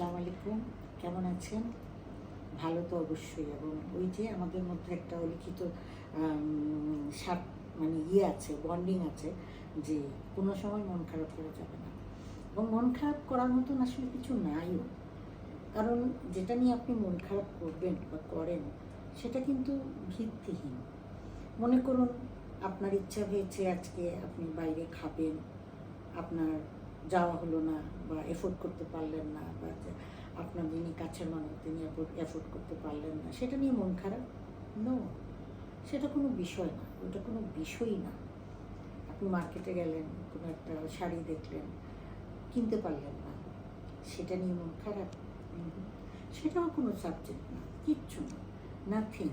আসসালামু আলাইকুম। কেমন আছেন? ভালো তো অবশ্যই। এবং ওই যে আমাদের মধ্যে একটা অলিখিত সাপ মানে ইয়ে আছে বন্ডিং আছে যে কোনো সময় মন খারাপ করা যাবে না। এবং মন খারাপ করার মতন আসলে কিছু নাইও। কারণ যেটা নিয়ে আপনি মন খারাপ করবেন বা করেন, সেটা কিন্তু ভিত্তিহীন। মনে করুন, আপনার ইচ্ছা হয়েছে আজকে আপনি বাইরে খাবেন, আপনার যাওয়া হলো না বা এফোর্ড করতে পারলেন না বা আপনার যিনি কাছের মানুষ, তিনি এফোর্ড করতে পারলেন না, সেটা নিয়ে মন খারাপ? নো সেটা কোনো বিষয় না, ওটা কোনো বিষয়ই না। আপনি মার্কেটে গেলেন, কোনো একটা শাড়ি দেখলেন, কিনতে পারলেন না, সেটা নিয়ে মন খারাপ? সেটাও কোনো সাবজেক্ট না, কিচ্ছু না নাথিং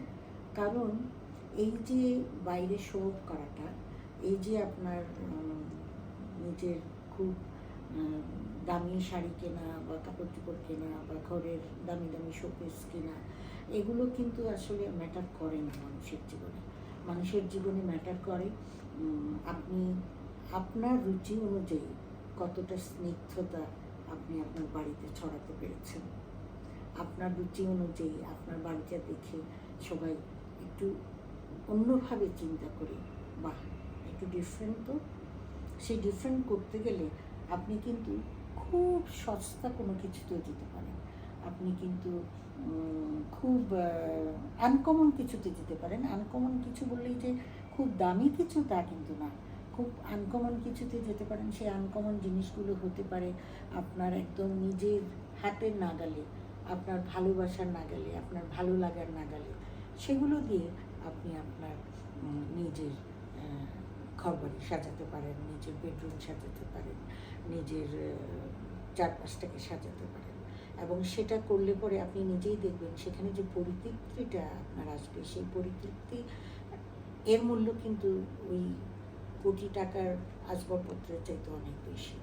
কারণ এই যে বাইরে শো করাটা, এই যে আপনার নিজের খুব দামি শাড়ি কেনা বা কাপড় চোপড় কেনা বা ঘরের দামি দামি শোকেস কেনা, এগুলো কিন্তু আসলে ম্যাটার করে না মানুষের জীবনে। মানুষের জীবনে ম্যাটার করে আপনি, আপনার রুচি অনুযায়ী কতটা স্নিগ্ধতা আপনি আপনার বাড়িতে ছড়াতে পেরেছেন। আপনার রুচি অনুযায়ী আপনার বাড়িটা দেখে সবাই একটু অন্যভাবে চিন্তা করে, বাহ, একটু ডিফারেন্ট তো? সেই ডিফারেন্ট করতে গেলে আপনি কিন্তু খুব সস্তা কোনো কিছুতেও দিতে পারেন। আপনি কিন্তু খুব আনকমন কিছুতে দিতে পারেন। আনকমন কিছু বললেই যে খুব দামি কিছু তা কিন্তু না। খুব আনকমন কিছুতে যেতে পারেন। সেই আনকমন জিনিসগুলো হতে পারে আপনার একদম নিজের হাতের নাগালে, আপনার ভালোবাসার নাগালে, আপনার ভালো লাগার নাগালে। সেগুলো দিয়ে আপনি আপনার নিজের ঘরবাড়ি সাজাতে পারেন, নিজের বেডরুম সাজাতে পারেন, নিজের চারপাশটাকে সাজাতে পারেন। এবং সেটা করলে পরে আপনি নিজেই দেখবেন সেখানে যে পরিতৃপ্তিটা আপনার আসবে, সেই পরিতৃপ্তি, এর মূল্য কিন্তু ওই কোটি টাকার আসবাবপত্রের চাইতে অনেক বেশি।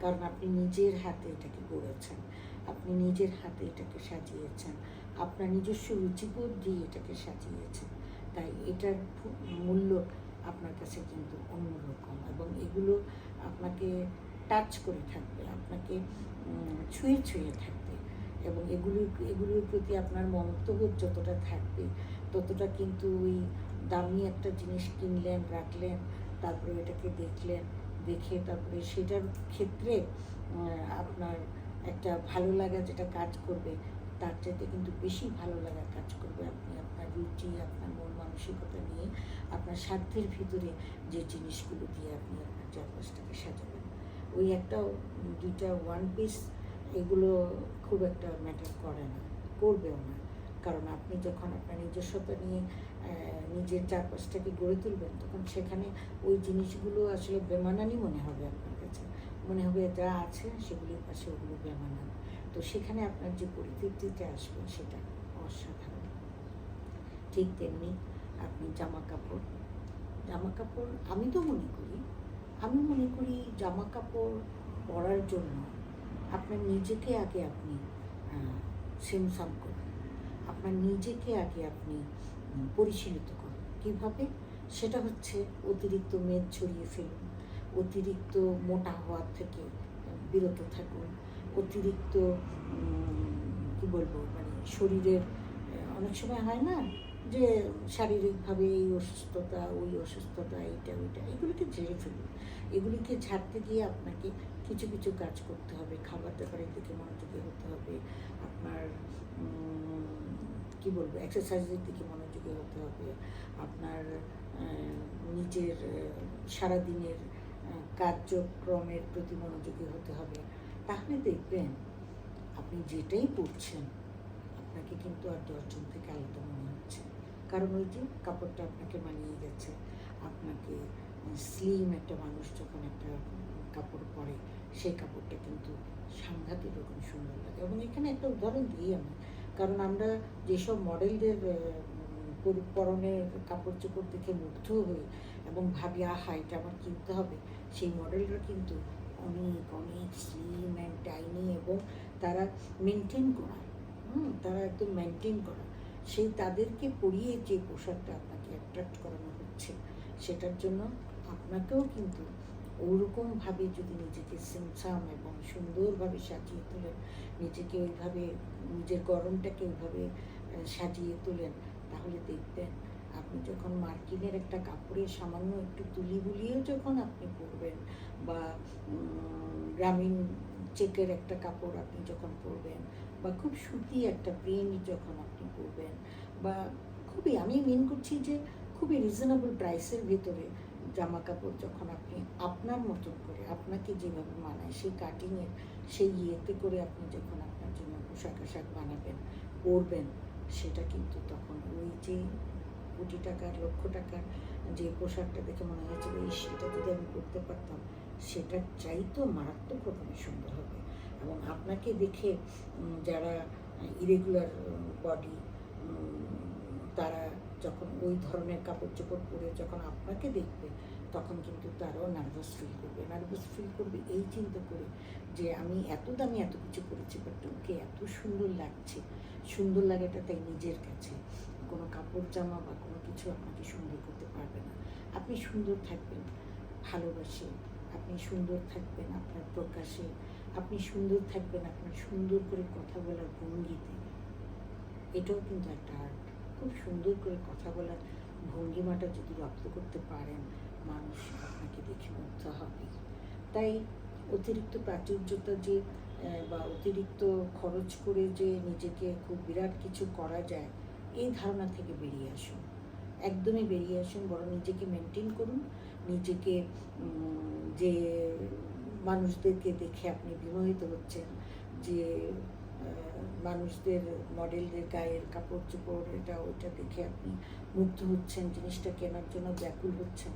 কারণ আপনি নিজের হাতে এটাকে গড়েছেন, আপনি নিজের হাতে এটাকে সাজিয়েছেন, আপনার নিজস্ব রুচিবোধ দিয়ে এটাকে সাজিয়েছেন। তাই এটার মূল্য আপনার কাছে কিন্তু অন্যরকম এবং এগুলো আপনাকে টাচ করে থাকবে, আপনাকে ছুঁয়ে ছুঁয়ে থাকবে এবং এগুলি, এগুলির প্রতি আপনার মমত্ববোধ যতটা থাকবে, ততটা কিন্তু ওই দামি একটা জিনিস কিনলেন, রাখলেন, তারপরে এটাকে দেখলেন, দেখে তারপরে সেটার ক্ষেত্রে আপনার একটা ভালো লাগা যেটা কাজ করবে তার চাইতে কিন্তু বেশি ভালো লাগা কাজ করবে আপনি আপনার রুচি, আপনার মন মানসিকতা নিয়ে, আপনার স্বার্থের ভিতরে যে জিনিসগুলো দিয়ে আপনি আপনার চারপাশটাকে সাজাবেন। ওই একটা, দুইটা ওয়ান পিস এগুলো খুব একটা ম্যাটার করে না, করবেও না। কারণ আপনি যখন আপনার নিজস্বতা নিয়ে নিজের চারপাশটাকে গড়ে তুলবেন, তখন সেখানে ওই জিনিসগুলো আসলে বেমানানি মনে হবে আপনার কাছে। মনে হবে যা আছে সেগুলির পাশে ওগুলো বেমানান। তো সেখানে আপনার যে পরিতৃপ্তিটা আসবে সেটা অসাধারণ। ঠিক তেমনি আপনি জামা কাপড় জামা কাপড় আমি তো মনে করি, আমি মনে করি জামা কাপড় পরার জন্য আপনার নিজেকে আগে আপনি সিমসাম করুন। আপনার নিজেকে আগে আপনি পরিশীলিত করুন। কীভাবে? সেটা হচ্ছে অতিরিক্ত মেদ ছড়িয়ে ফেলুন, অতিরিক্ত মোটা হওয়ার থেকে বিরত থাকুন অতিরিক্ত কি বলব মানে শরীরের অনেক সময় হয় না যে শারীরিকভাবে এই অসুস্থতা, ওই অসুস্থতা, এইটা, ওইটা, এগুলিকে ঝেড়ে ফেলুন। এগুলিকে ঝাড়তে গিয়ে আপনাকে কিছু কিছু কাজ করতে হবে। খাবার দাবারের দিকে মনোযোগী হতে হবে। আপনার কি বলব এক্সারসাইজের দিকে মনোযোগী হতে হবে। আপনার নিজের সারাদিনের কার্যক্রমের প্রতি মনোযোগী হতে হবে। তাহলে দেখবেন আপনি যেটাই পড়ছেন আপনাকে কিন্তু আর দশজন থেকে আলাদা মনে হচ্ছে। কারণ ওই যে কাপড়টা আপনাকে মানিয়ে গেছে, আপনাকে স্লিম একটা মানুষ যখন একটা কাপড় পরে, সেই কাপড়টা কিন্তু সাংঘাতিক রকম সুন্দর লাগে। এবং এখানে একটা উদাহরণ দিই আমি, কারণ আমরা যেসব মডেলদের পরনের কাপড় চোপড় দেখে মুগ্ধ হই এবং ভাবি, আহা, এটা আমার কিনতে হবে। সেই মডেলরা কিন্তু অনেক অনেক স্লিম অ্যান্ড টাইনি এবং তারা মেনটেন করা। হুম, তারা একদম মেনটেন করা। সেই তাদেরকে পরিয়ে যে পোশাকটা আপনাকে অ্যাট্রাক্ট করানো হচ্ছে, সেটার জন্য আপনাকেও কিন্তু ওরকমভাবে যদি নিজেকে সিমসাম এবং সুন্দরভাবে সাজিয়ে তোলেন, নিজেকে ওইভাবে, নিজের গরমটাকে ওইভাবে সাজিয়ে তোলেন, তাহলে দেখবেন আপনি যখন মার্কিনের একটা কাপড়ের সামান্য একটু তুলি বুলিয়েও যখন আপনি পরবেন বা গ্রামীণ চেকের একটা কাপড় আপনি যখন পরবেন বা খুব সুতি একটা প্রিন্ট যখন আপনি পরবেন বা খুবই, আমি মেন করছি যে খুবই রিজনেবল প্রাইসের ভিতরে জামা কাপড় যখন আপনি আপনার মতন করে, আপনাকে যেভাবে মানায় সেই কাটিংয়ের সেই ইয়েতে করে আপনি যখন আপনার জন্য পোশাক আশাক বানাবেন, পরবেন, সেটা কিন্তু তখন ওই যে কোটি টাকার, লক্ষ টাকার যে পোশাকটা দেখে মনে হচ্ছে এই সেটা যদি আমি করতে পারতাম সেটার চাইতেও মারাত্মক রকমের সুন্দর হবে। এবং আপনাকে দেখে যারা ইরেগুলার বডি তারা যখন ওই ধরনের কাপড় চোপড় পরে যখন আপনাকে দেখবে, তখন কিন্তু তারাও নার্ভাস ফিল করবে। নার্ভাস ফিল করবে এই চিন্তা করে যে, আমি এত দামি এত কিছু করেছি বাট ওকে এত সুন্দর লাগছে। সুন্দর লাগাটা তাই নিজের কাছে। কোনো কাপড়, জামা বা কোনো কিছু আপনাকে সুন্দর করতে পারবে না। আপনি সুন্দর থাকবেন, ভালোবাসে। আপনি সুন্দর থাকবেন আপনার প্রকাশে। আপনি সুন্দর থাকবেন আপনার সুন্দর করে কথা বলার ভঙ্গিতে। এটাও কিন্তু একটা আর্ট খুব সুন্দর করে কথা বলার ভঙ্গিমাটা যদি রপ্ত করতে পারেন, মানুষ আপনাকে দেখে মুগ্ধ হবে। তাই অতিরিক্ত প্রাচুর্যতা যে বা অতিরিক্ত খরচ করে যে নিজেকে খুব বিরাট কিছু করা যায় এই ধারণা থেকে বেরিয়ে আসুন। একদমই বেরিয়ে আসুন, বরং নিজেকে মেনটেন করুন। নিজেকে যে মানুষদেরকে দেখে আপনি বিমোহিত হচ্ছেন, যে মানুষদের মডেলদের গায়ের কাপড় চোপড় এটা ওইটা দেখে আপনি মুগ্ধ হচ্ছেন, জিনিসটা কেনার জন্য ব্যাকুল হচ্ছেন,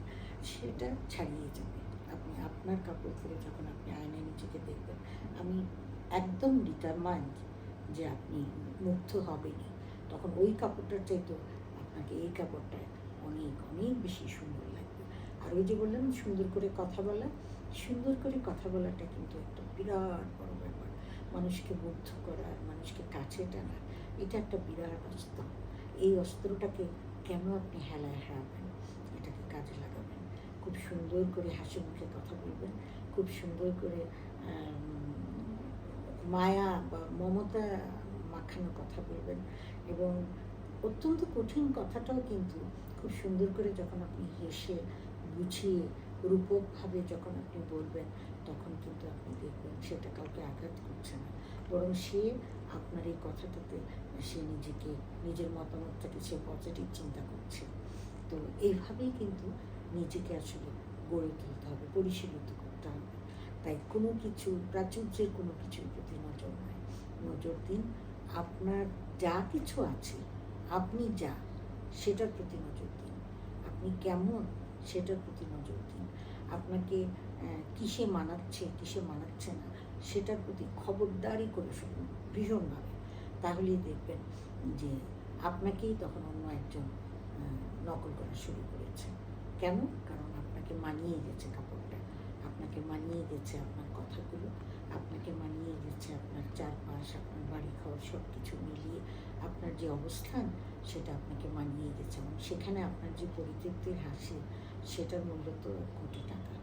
সেটা ছাড়িয়ে যাবে। আপনি আপনার কাপড় পরে যখন আপনি আয়নায় নিজেকে দেখবেন, আমি একদম ডিটারমাইন্ড যে আপনি মুগ্ধ হবেনই। তখন ওই কাপড়টার চাইতো আপনাকে এই কাপড়টা অনেক অনেক বেশি সুন্দর লাগবে। আর ওই যে বললাম সুন্দর করে কথা বলা, সুন্দর করে কথা বলাটা কিন্তু একটা বিরাট বড় ব্যাপার। মানুষকে মুগ্ধ করা, মানুষকে কাছে টানা, এটা একটা বিরাট অস্ত্র। এই অস্ত্রটাকে কেন আপনি হেলায় হারাবেন? এটাকে কাজে লাগাবেন। খুব সুন্দর করে হাসি মুখে কথা বলবেন। খুব সুন্দর করে মায়া বা মমতা মাখানো কথা বলবেন। এবং অত্যন্ত কঠিন কথাটাও কিন্তু খুব সুন্দর করে যখন আপনি হেসে গুছিয়ে রূপকভাবে যখন আপনি বলবেন, তখন কিন্তু আপনি দেখবেন সেটা কাউকে আঘাত করছে না। বরং সে আপনার এই কথাটাতে, সে নিজেকে, নিজের মতামতটাকে সে পজিটিভ চিন্তা করছে। তো এইভাবেই কিন্তু নিজেকে আসলে গড়ে তুলতে হবে, পরিশীলিত করতে হবে। তাই কোনো কিছু প্রাচুর্যের কোনো কিছুর প্রতি নজর নয় নজর দিন আপনার যা কিছু আছে, আপনি যা, সেটার প্রতি নজর দিন। আপনি কেমন, সেটার প্রতি নজর দিন। আপনাকে কিসে মানাচ্ছে কিসে মানাচ্ছে না, সেটার প্রতি খবরদারি করে ফেলুন, ভীষণভাবে। তাহলেই দেখবেন যে আপনাকেই তখন অন্য একজন নকল করা শুরু করেছে। কেন? কারণ আপনাকে মানিয়ে গেছে কাপড়টা। আপনাকে মানিয়ে গেছে আপনার কথাগুলো। আপনাকে মানিয়ে দিচ্ছে আপনার চারপাশ, আপনার বাড়ি ঘর সব কিছু মিলিয়ে আপনার যে অবস্থান, সেটা আপনাকে মানিয়ে দিচ্ছে এবং সেখানে আপনার যে পরিতৃপ্তির হাসি, সেটার মূল্য তো কোটি টাকা।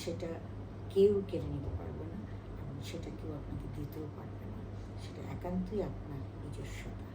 সেটা কেউ কেড়ে নিতে পারবে না, এবং সেটা কেউ আপনাকে দিতেও পারবে না। সেটা একান্তই আপনার নিজস্বতা।